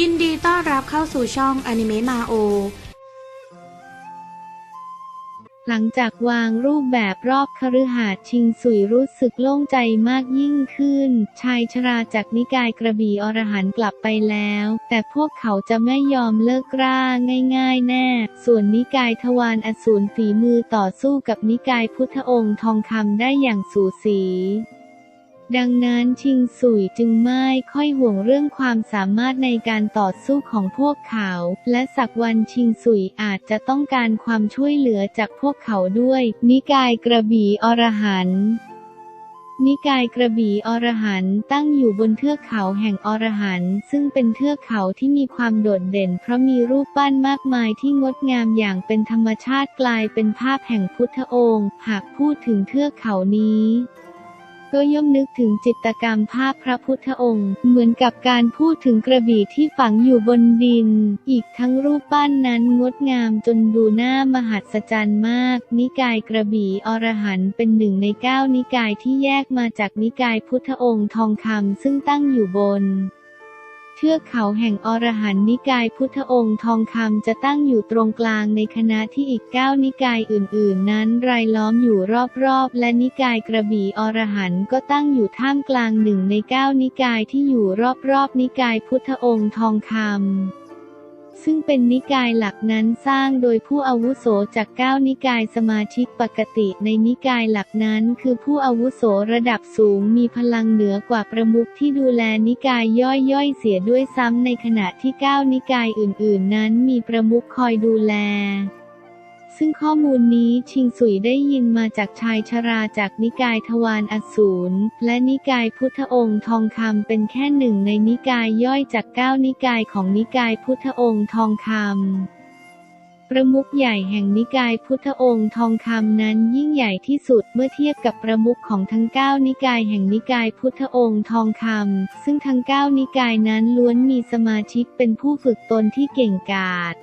ยินดีต้อนรับเข้าสู่ช่องอนิเมะมาโอ หลังจากวางรูปแบบรอบคฤหาสน์ชิงสุยรู้สึกโล่งใจมากยิ่งขึ้น ชายชราจากนิกายกระบี่อรหันต์กลับไปแล้ว แต่พวกเขาจะไม่ยอมเลิกกล้าง่ายๆแน่ ส่วนนิกายทวารอสูรฝีมือต่อสู้กับนิกายพุทธองค์ทองคำได้อย่างสูสี ดังนั้นชิงสุยจึงไม่ค่อยห่วงเรื่องความสามารถในการต่อสู้ของพวกเขา และสักวันชิงสุยอาจจะต้องการความช่วยเหลือจากพวกเขาด้วย นิกายกระบี่อรหันต์นิกายกระบี่อรหันต์ตั้งอยู่บนเทือกเขาแห่งอรหันต์ซึ่งเป็นเทือกเขาที่มีความโดดเด่น เพราะมีรูปปั้นมากมายที่งดงามอย่างเป็นธรรมชาติกลายเป็นภาพแห่งพุทธองค์ หากพูดถึงเทือกเขานี้ ก็ย่อมนึกถึงจิตกรรมภาพพระพุทธองค์ เหมือนกับการพูดถึงกระบี่ที่ฝังอยู่บนดิน อีกทั้งรูปปั้นนั้นงดงามจนดูหน้ามหัศจรรย์มาก นิกายกระบี่อรหันต์เป็นหนึ่งในเก้านิกายที่แยกมาจากนิกายพุทธองค์ทองคำซึ่งตั้งอยู่บน เทือกเขาแห่งอรหันนิกายพุทธองค์ทองคำจะตั้งอยู่ตรงกลางในคณะที่อีกเก้านิกายอื่น ๆ นั้นรายล้อมอยู่รอบๆ และนิกายกระบี่อรหันต์ก็ตั้งอยู่ท่ามกลางหนึ่งในเก้านิกายที่อยู่รอบๆ นิกายพุทธองค์ทองคำ ซึ่งเป็นนิกายหลักนั้นสร้างโดยผู้อาวุโสจากเก้านิกายสมาชิกปกติในนิกายหลักนั้น คือผู้อาวุโสระดับสูงมีพลังเหนือกว่าประมุขที่ดูแลนิกายย่อยๆเสียด้วยซ้ำในขณะที่เก้านิกายอื่นๆ นั้นมีประมุขคอยดูแล ซึ่งข้อมูลนี้ชิงสุยได้ยินมาจากชายชราจากนิกายทวารอสูรและนิกายพุทธองค์ทองคำเป็นแค่หนึ่งในนิกายย่อยจากเก้านิกายของนิกายพุทธองค์ทองคำประมุขใหญ่แห่งนิกายพุทธองค์ทองคำนั้นยิ่งใหญ่ที่สุดเมื่อเทียบกับประมุขของทั้งเก้านิกายแห่งนิกายพุทธองค์ทองคำซึ่งทั้งเก้านิกายนั้นล้วนมีสมาชิกเป็นผู้ฝึกตนที่เก่งกาจ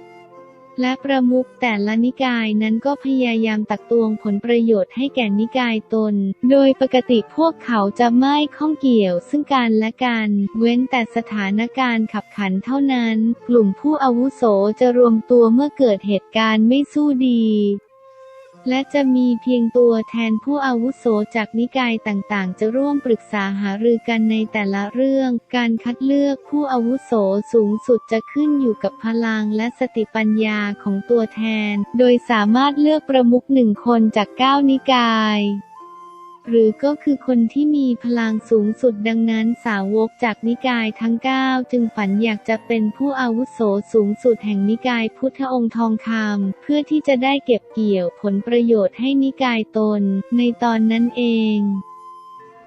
และประมุขแต่ละนิกายนั้นก็พยายามตักตวงผลประโยชน์ให้แก่นิกายตน โดยปกติพวกเขาจะไม่ข้องเกี่ยวซึ่งกันและกัน เว้นแต่สถานการณ์ขับขันเท่านั้น กลุ่มผู้อาวุโสจะรวมตัวเมื่อเกิดเหตุการณ์ไม่สู้ดี และจะมีเพียงตัวแทนผู้อาวุโสจากนิกายต่างๆ จะร่วมปรึกษาหารือกันในแต่ละเรื่อง การคัดเลือกผู้อาวุโสสูงสุดจะขึ้นอยู่กับพลังและสติปัญญาของตัวแทน โดยสามารถเลือกประมุขหนึ่งคนจากเก้านิกาย หรือก็คือคนที่มีพลังสูงสุดดังนั้นสาวกจากนิกายทั้ง 9 จึงฝันอยากจะเป็นผู้อาวุโสสูงสุดแห่งนิกายพุทธองค์ทองคำเพื่อที่จะได้เก็บเกี่ยวผลประโยชน์ให้นิกายตน ในตอนนั้นเอง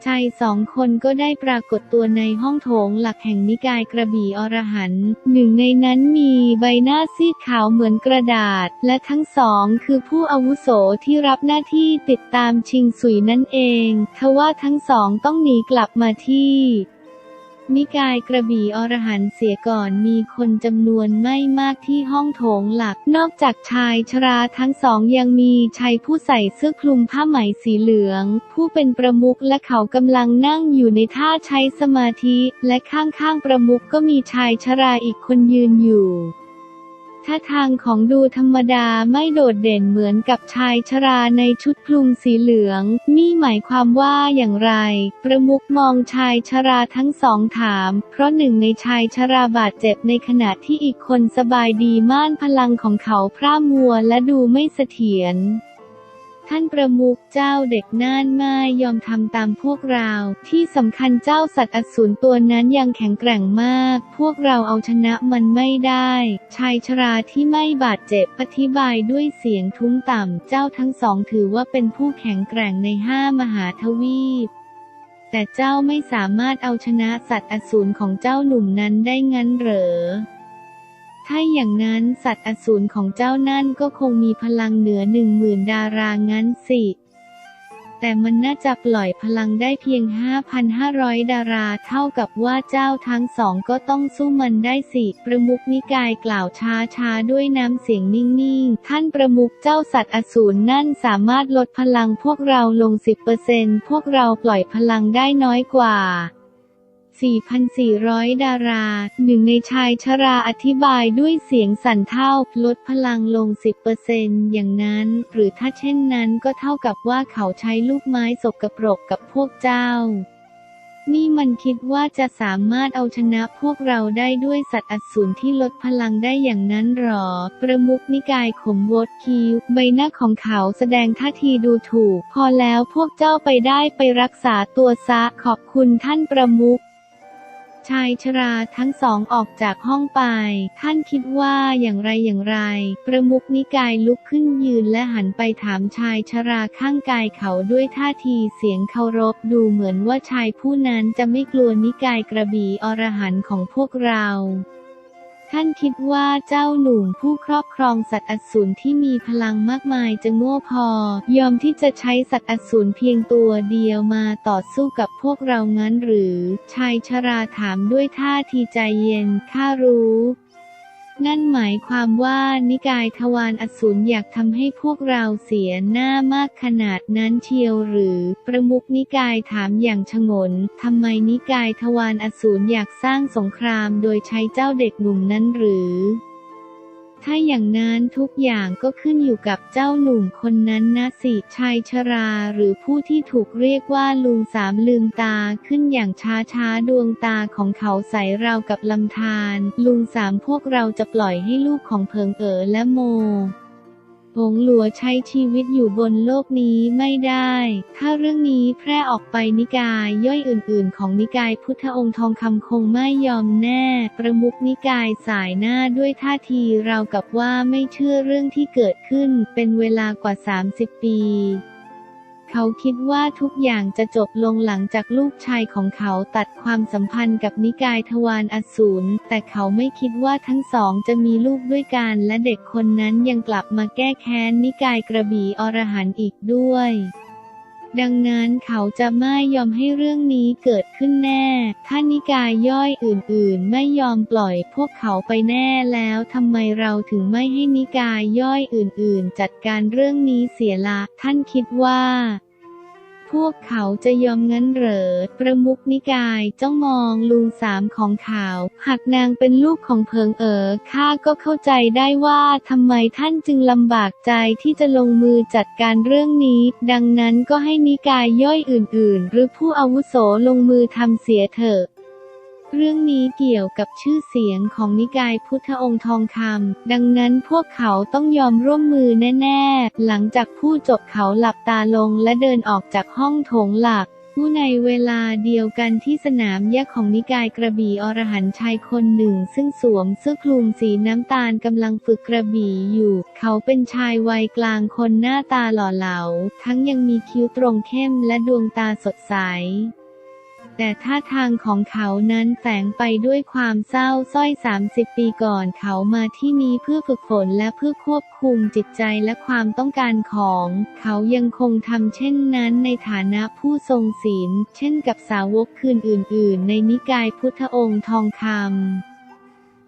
ชายสองคนก็ได้ปรากฏตัวในห้องโถงหลักแห่งนิกายกระบี่อรหันต์หนึ่งในนั้นมีใบหน้าซีดขาวเหมือนกระดาษ และทั้งสองคือผู้อาวุโสที่รับหน้าที่ติดตามชิงสุยนั่นเอง ทว่าทั้งสองต้องหนีกลับมาที่ นิกายกระบี่อรหันเสียก่อนมีคนจำนวนไม่มากที่ห้องโถงหลัก นอกจากชายชราทั้งสองยังมีชายผู้ใส่เสื้อคลุมผ้าไหมสีเหลือง ผู้เป็นประมุขและเขากำลังนั่งอยู่ในท่าใช้สมาธิ และข้างๆประมุขก็มีชายชราอีกคนยืนอยู่ ท่าทางของดูธรรมดาไม่โดดเด่นเหมือนกับชายชราในชุดคลุมสีเหลือง นี่หมายความว่าอย่างไร ประมุกมองชายชราทั้งสองถาม เพราะหนึ่งในชายชราบาดเจ็บในขณะที่อีกคนสบายดีม่านพลังของเขาพร่ามัวและดูไม่เสถียร ท่านประมุขเจ้าเด็กน่านไม่ยอมทำตามพวกเรา ที่สำคัญเจ้าสัตว์อสูรตัวนั้นยังแข็งแกร่งมาก พวกเราเอาชนะมันไม่ได้ ชายชราที่ไม่บาดเจ็บอธิบายด้วยเสียงทุ้มต่ำ เจ้าทั้งสองถือว่าเป็นผู้แข็งแกร่งในห้ามหาทวีปแต่เจ้าไม่สามารถเอาชนะสัตว์อสูรของเจ้าหนุ่มนั้นได้งั้นเหรอ ถ้าอย่างนั้นสัตว์อสูรของเจ้านั่นก็คงมีพลังเหนือหนึ่งหมื่นดารางั้นสิ แต่มันน่าจะปล่อยพลังได้เพียง 5,500 ดาราเท่ากับว่าเจ้าทั้งสองก็ต้องสู้มันได้สิประมุขนิกายกล่าวช้าๆด้วยน้ำเสียงนิ่งๆ ท่านประมุขเจ้าสัตว์อสูรนั่นสามารถลดพลังพวกเราลง 10%พวกเราปล่อยพลังได้น้อยกว่า 4,400 ดารา หนึ่งในชายชราอธิบายด้วยเสียงสั่นเท่า ลดพลังลง 10%อย่างนั้น หรือถ้าเช่นนั้นก็เท่ากับว่าเขาใช้ลูกไม้สกปรกกับพวกเจ้า นี่มันคิดว่าจะสามารถเอาชนะพวกเราได้ด้วยสัตว์อสูรที่ลดพลังได้อย่างนั้นหรอ ประมุขนิกายขมวดคิ้วใบหน้าของเขาแสดงท่าทีดูถูก พอแล้วพวกเจ้าไปได้ไปรักษาตัวซะขอบคุณท่านประมุข ชายชราทั้งสองออกจากห้องไป ท่านคิดว่าอย่างไรอย่างไร ประมุขนิกายลุกขึ้นยืนและหันไปถามชายชราข้างกายเขาด้วยท่าทีเสียงเคารพดูเหมือนว่าชายผู้นั้นจะไม่กลัวนิกายกระบี่อรหันของพวกเรา ท่านคิดว่าเจ้าหนุ่มผู้ครอบครองสัตว์อสูรที่มีพลังมากมายจะโง่พอ ยอมที่จะใช้สัตว์อสูรเพียงตัวเดียวมาต่อสู้กับพวกเรางั้นหรือ ชายชราถามด้วยท่าทีใจเย็นข้ารู้ นั่นหมายความว่านิกายทวารอสูรอยากทำให้พวกเราเสียหน้ามากขนาดนั้นเชียวหรือ ประมุขนิกายถามอย่างฉงนทำไมนิกายทวารอสูรอยากสร้างสงครามโดยใช้เจ้าเด็กหนุ่มนั้นหรือ ถ้าอย่างนั้นทุกอย่างก็ขึ้นอยู่กับเจ้าหนุ่มคนนั้นนะสิชายชราหรือผู้ที่ถูกเรียกว่าลุงสามลืมตาขึ้นอย่างช้าช้าๆดวงตาของเขาใสราวกับลำธารลุงสามพวกเราจะปล่อยให้ลูกของเพิงเอ๋อและโม หงหลัวใช้ชีวิตอยู่บนโลกนี้ไม่ได้ ถ้าเรื่องนี้แพร่ออกไปนิกายย่อยอื่นๆ ของนิกายพุทธองค์ทองคำคงไม่ยอมแน่ ประมุขนิกายสายหน้าด้วยท่าทีเรากับว่าไม่เชื่อเรื่องที่เกิดขึ้นเป็นเวลากว่า 30 ปี เขาคิดว่าทุกอย่างจะจบลงหลังจากลูกชายของเขาตัดความสัมพันธ์กับนิกายทวารอสูร แต่เขาไม่คิดว่าทั้งสองจะมีลูกด้วยกัน และเด็กคนนั้นยังกลับมาแก้แค้นนิกายกระบี่อรหันต์อีกด้วย ดังนั้นเขาจะไม่ยอมให้เรื่องนี้เกิดขึ้นแน่ ท่านิกายย่อยอื่นๆ ไม่ยอมปล่อยพวกเขาไปแน่แล้วทำไมเราถึงไม่ให้นิกายย่อยอื่นๆ จัดการเรื่องนี้เสียละ ท่านคิดว่า พวกเขาจะยอมงั้นเหรอ ประมุขนิกายจ้องมองลุงสามของเขา หากนางเป็นลูกของเพิงเอ๋อข้าก็เข้าใจได้ว่าทำไมท่านจึงลำบากใจที่จะลงมือจัดการเรื่องนี้ ดังนั้นก็ให้นิกายย่อยอื่นๆ หรือผู้อาวุโสลงมือทำเสียเถอะ เรื่องนี้เกี่ยวกับชื่อเสียงของนิกายพุทธองค์ทองคำ ดังนั้นพวกเขาต้องยอมร่วมมือแน่ ๆ หลังจากผู้จบเขาหลับตาลงและเดินออกจากห้องโถงหลักผู้ในเวลาเดียวกันที่สนามแยกของนิกายกระบี่อรหันต์ชายคนหนึ่ง ซึ่งสวมเสื้อคลุมสีน้ำตาลกำลังฝึกกระบี่อยู่ เขาเป็นชายวัยกลางคนหน้าตาหล่อเหลา ทั้งยังมีคิ้วตรงเข้มและดวงตาสดใส แต่ท่าทางของเขานั้นแฝงไปด้วยความเศร้าสร้อย 30 ปีก่อนเขามาที่นี้เพื่อฝึกฝนและเพื่อควบคุมจิตใจและความต้องการของ เขายังคงทำเช่นนั้นในฐานะผู้ทรงศีล เช่นกับสาวกคืนอื่น ๆ ในนิกายพุทธองค์ทองคำ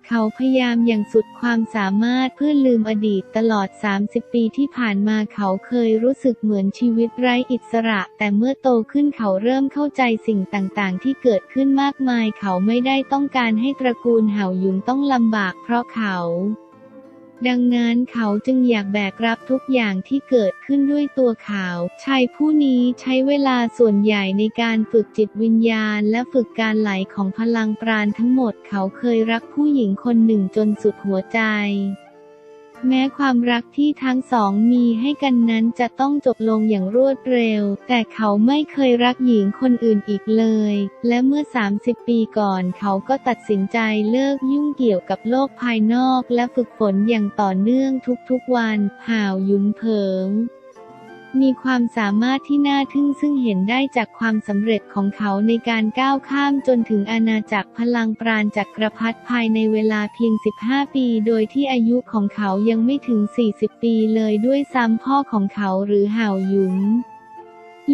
เขาพยายามอย่างสุดความสามารถเพื่อลืมอดีตตลอด 30 ปีที่ผ่านมาเขาเคยรู้สึกเหมือนชีวิตไร้อิสระ แต่เมื่อโตขึ้นเขาเริ่มเข้าใจสิ่งต่างๆ ที่เกิดขึ้นมากมาย เขาไม่ได้ต้องการให้ตระกูลเห่าหยุนต้องลำบากเพราะเขา ดังนั้นเขาจึงอยากแบกรับทุกอย่างที่เกิดขึ้นด้วยตัวเขา ชายผู้นี้ใช้เวลาส่วนใหญ่ในการฝึกจิตวิญญาณ และฝึกการไหลของพลังปราณทั้งหมด เขาเคยรักผู้หญิงคนหนึ่งจนสุดหัวใจ แม้ความรักที่ทั้งสองมีให้กันนั้นจะต้องจบลงอย่างรวดเร็ว แต่เขาไม่เคยรักหญิงคนอื่นอีกเลย และเมื่อ 30 ปีก่อนเขาก็ตัดสินใจเลิกยุ่งเกี่ยวกับโลกภายนอกและฝึกฝนอย่างต่อเนื่องทุกๆวัน ห่าวยุนเผิง มีความสามารถที่น่าทึ่งซึ่งเห็นได้จากความสำเร็จของเขาในการก้าวข้ามจนถึงอาณาจักรพลังปราณจักรพรรดิภายในเวลาเพียง 15 ปี โดยที่อายุของเขายังไม่ถึง 40 ปีเลยด้วยซ้ำพ่อของเขาหรือห่าวหยุน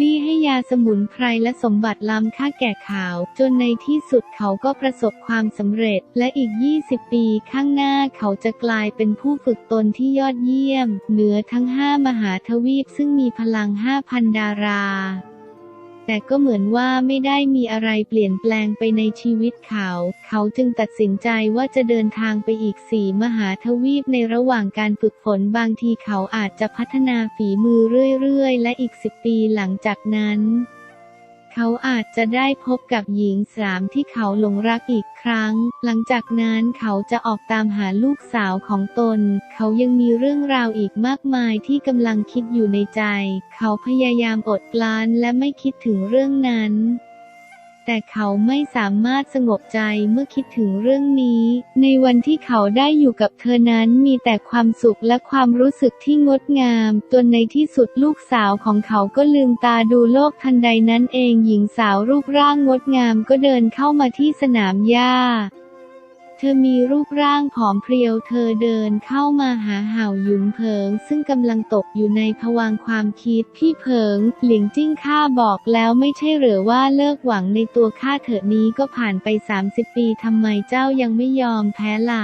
ลี่ให้ยาสมุนไพรและสมบัติล้ำค่าแก่เขาจนในที่สุดเขาก็ประสบความสำเร็จ และอีก 20 ปีข้างหน้าเขาจะกลายเป็นผู้ฝึกตนที่ยอดเยี่ยม เหนือทั้งห้ามหาทวีปซึ่งมีพลัง 5,000 ดารา แต่ก็เหมือนว่าไม่ได้มีอะไรเปลี่ยนแปลงไปในชีวิตเขา เขาจึงตัดสินใจว่าจะเดินทางไปอีกสี่มหาทวีปในระหว่างการฝึกฝนบางทีเขาอาจจะพัฒนาฝีมือเรื่อยๆ และอีกสิบปีหลังจากนั้น เขาอาจจะได้พบกับหญิงสามที่เขาหลงรักอีกครั้ง หลังจากนั้นเขาจะออกตามหาลูกสาวของตน เขายังมีเรื่องราวอีกมากมายที่กำลังคิดอยู่ในใจ เขาพยายามอดกลั้นและไม่คิดถึงเรื่องนั้น แต่เขาไม่สามารถสงบใจเมื่อคิดถึงเรื่องนี้ ในวันที่เขาได้อยู่กับเธอนั้นมีแต่ความสุขและความรู้สึกที่งดงามจนในที่สุดลูกสาวของเขาก็ลืมตาดูโลกทันใดนั้นเองหญิงสาวรูปร่างงดงามก็เดินเข้ามาที่สนามหญ้า ธอมีรูปร่างผอมเพรียวเธอเดินเข้ามาหาเห่าหยุนเผิง ซึ่งกำลังตกอยู่ในภวังความคิด พี่เผิงเหลียงจิ้งข้าบอกแล้วไม่ใช่หรือว่าเลิกหวังในตัวข้าเถอะนี้ก็ผ่านไป 30 ปีทำไมเจ้ายังไม่ยอมแพ้ล่ะ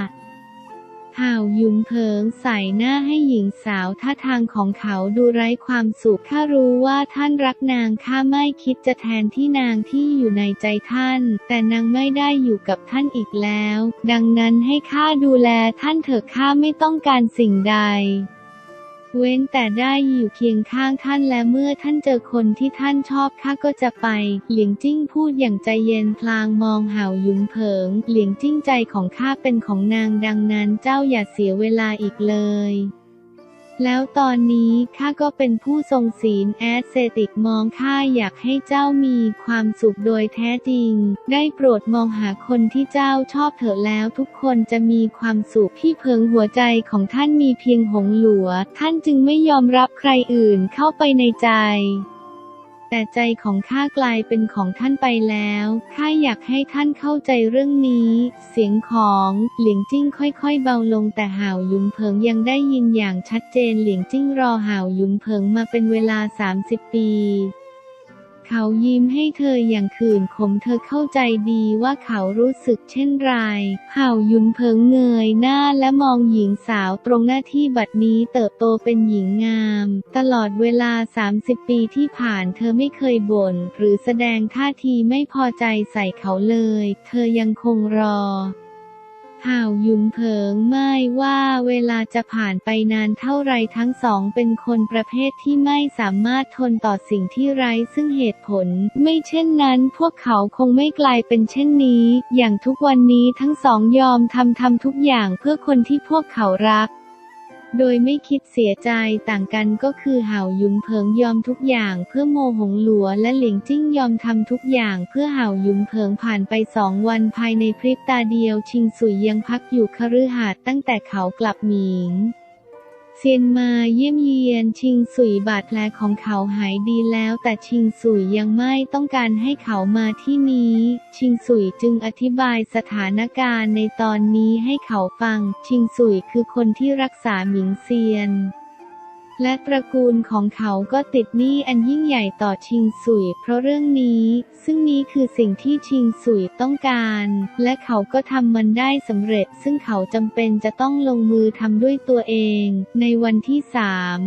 ห่าวยุนเพิงใส่หน้าให้หญิงสาวท่าทางของเขาดูไร้ความสุขข้ารู้ว่าท่านรักนางข้าไม่คิดจะแทนที่นางที่อยู่ในใจท่าน แต่นางไม่ได้อยู่กับท่านอีกแล้ว ดังนั้นให้ข้าดูแลท่านเถอะข้าไม่ต้องการสิ่งใด เว้นแต่ได้อยู่เคียงข้างท่านและเมื่อท่านเจอคนที่ท่านชอบข้าก็จะไป เหลียงจิ้งพูดอย่างใจเย็นพลางมองห่าวหยุนเผิง เหลียงจิ้งใจของข้าเป็นของนางดังนั้นเจ้าอย่าเสียเวลาอีกเลย แล้วตอนนี้ข้าก็เป็นผู้ทรงศีลแอสเซติกมองข้าอยากให้เจ้ามีความสุขโดยแท้จริง ได้โปรดมองหาคนที่เจ้าชอบเถอะแล้วทุกคนจะมีความสุขพี่เพิงหัวใจของท่านมีเพียงหงหลัว ท่านจึงไม่ยอมรับใครอื่นเข้าไปในใจ แต่ใจของข้ากลายเป็นของท่านไปแล้ว ข้าอยากให้ท่านเข้าใจเรื่องนี้ เสียงของเหลียงจิ้งค่อยๆเบาลงแต่ห่าวยุนเพิงยังได้ยินอย่างชัดเจนเหลียงจิ้งรอห่าวยุนเพิงมาเป็นเวลา 30 ปี เขายิ้มให้เธออย่างขื่นขมเธอเข้าใจดีว่าเขารู้สึกเช่นไรห่ายุนเพิงเงยหน้าและมองหญิงสาวตรงหน้าที่บัดนี้เติบโตเป็นหญิงงาม ตลอดเวลา 30 ปีที่ผ่านเธอไม่เคยบ่น หรือแสดงท่าทีไม่พอใจใส่เขาเลย เธอยังคงรอ ห่าวยุมเผิงไม่ว่าเวลาจะผ่านไปนานเท่าไรทั้งสองเป็นคนประเภทที่ไม่สามารถทนต่อสิ่งที่ไร้ซึ่งเหตุผล ไม่เช่นนั้นพวกเขาคงไม่กลายเป็นเช่นนี้ อย่างทุกวันนี้ทั้งสองยอมทำทำทุกอย่างเพื่อคนที่พวกเขารัก โดยไม่คิดเสียใจต่างกันก็คือเห่าหยุนเพิงยอมทุกอย่างเพื่อโมหงหลัวและเหลียงจิ้งยอมทำทุกอย่างเพื่อเห่าหยุนเพิงผ่านไปสองวันภายในพริบตาเดียวชิงสุยยังพักอยู่คฤหาสน์ตั้งแต่เขากลับหมิง เซียนมาเยี่ยมเยียนชิงสุยบาดแผลของเขาหายดีแล้ว แต่ชิงสุยยังไม่ต้องการให้เขามาที่นี้ ชิงสุยจึงอธิบายสถานการณ์ในตอนนี้ให้เขาฟัง ชิงสุยคือคนที่รักษาหมิงเซียน และตระกูลของเขาก็ติดหนี้อันยิ่งใหญ่ต่อชิงสุย เพราะเรื่องนี้ ซึ่งนี้คือสิ่งที่ชิงสุยต้องการ และเขาก็ทำมันได้สำเร็จ ซึ่งเขาจำเป็นจะต้องลงมือทำด้วยตัวเอง ในวันที่สาม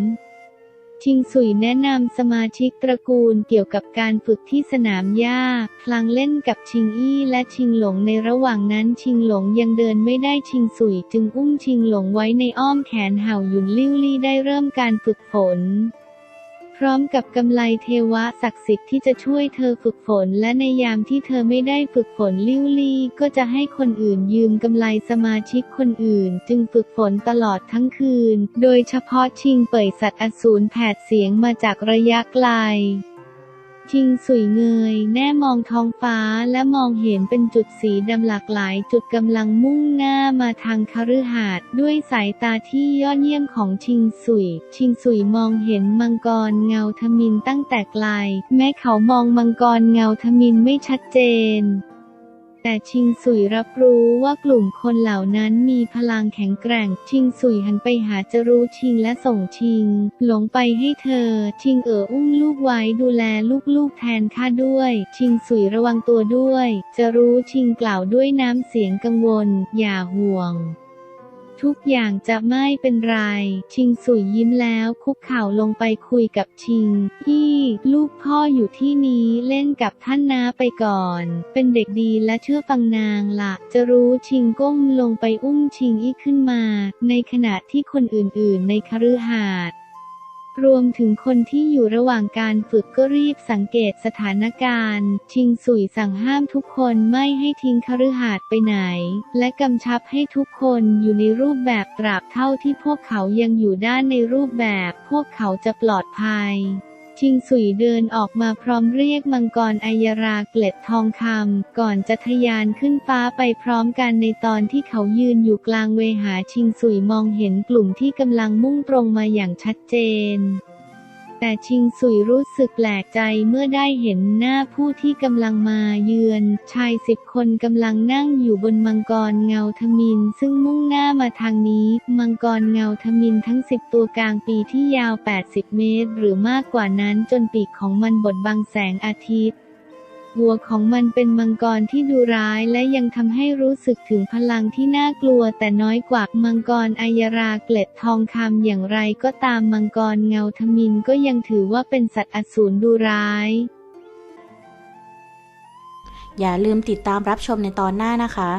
ชิงสุยแนะนำสมาชิกตระกูลเกี่ยวกับการฝึกที่สนามหญ้า พลางเล่นกับชิงอี้และชิงหลงในระหว่างนั้นชิงหลงยังเดินไม่ได้ชิงสุยจึงอุ้มชิงหลงไว้ในอ้อมแขนเห่าหยุนลิ้วลี่ได้เริ่มการฝึกฝน พร้อมกับกำไลเทวะศักดิ์สิทธิ์ที่จะช่วยเธอฝึกฝน และในยามที่เธอไม่ได้ฝึกฝนลิ้วลี่ก็จะให้คนอื่นยืมกำไลสมาชิกคนอื่น จึงฝึกฝนตลอดทั้งคืน โดยเฉพาะชิงเป่ยสัตว์อสูรแผดเสียงมาจากระยะไกล ชิงสุยเงยแน่มองท้องฟ้าและมองเห็นเป็นจุดสีดำหลากหลายจุดกำลังมุ่งหน้ามาทางคฤหาสน์ด้วยสายตาที่ยอดเยี่ยมของชิงสุย ชิงสุยมองเห็นมังกรเงาทมินตั้งแต่ไกล แม้เขามองมังกรเงาทมินไม่ชัดเจน แต่ชิงสุยรับรู้ว่ากลุ่มคนเหล่านั้นมีพลังแข็งแกร่ง ชิงสุยหันไปหาจะรู้ชิงและส่งชิง หลงไปให้เธอ ชิงเอ๋ออุ้มลูกไว้ดูแลลูกๆแทนข้าด้วย ชิงสุยระวังตัวด้วย จะรู้ชิงกล่าวด้วยน้ำเสียงกังวล อย่าห่วง ทุกอย่างจะไม่เป็นไร ชิงสุยยิ้มแล้วคุกเข่าลงไปคุยกับชิง อี้ ลูกพ่ออยู่ที่นี้เล่นกับท่านนาไปก่อน เป็นเด็กดีและเชื่อฟังนางละจะรู้ชิงก้มลงไปอุ้มชิงอี้ขึ้นมา ในขณะที่คนอื่นๆ ในคฤหาสน์ รวมถึงคนที่อยู่ระหว่างการฝึกก็รีบสังเกตสถานการณ์ ชิงสุยสั่งห้ามทุกคนไม่ให้ทิ้งคฤหาสน์ไปไหน และกำชับให้ทุกคนอยู่ในรูปแบบตราบเท่าที่พวกเขายังอยู่ด้านในรูปแบบ พวกเขาจะปลอดภัย ชิงสุยเดินออกมาพร้อมเรียกมังกรอัยราเกล็ดทองคำก่อนจะทะยานขึ้นฟ้าไปพร้อมกันในตอนที่เขายืนอยู่กลางเวหาชิงสุยมองเห็นกลุ่มที่กำลังมุ่งตรงมาอย่างชัดเจน แต่ชิงสุยรู้สึกแปลกใจเมื่อได้เห็นหน้าผู้ที่กำลังมาเยือน ชายสิบคนกำลังนั่งอยู่บนมังกรเงาทมิน ซึ่งมุ่งหน้ามาทางนี้ มังกรเงาทมินทั้งสิบตัวกลางปีที่ยาว 80 เมตร หรือมากกว่านั้นจนปีกของมันบดบังแสงอาทิตย์ หัวของมันเป็นมังกรที่ดูร้ายและยังทำให้รู้สึกถึงพลังที่น่ากลัวแต่น้อยกว่ามังกรอัยราเกล็ดทองคำอย่างไรก็ตามมังกรเงาทมินก็ยังถือว่าเป็นสัตว์อสูรดูร้ายอย่าลืมติดตามรับชมในตอนหน้านะคะ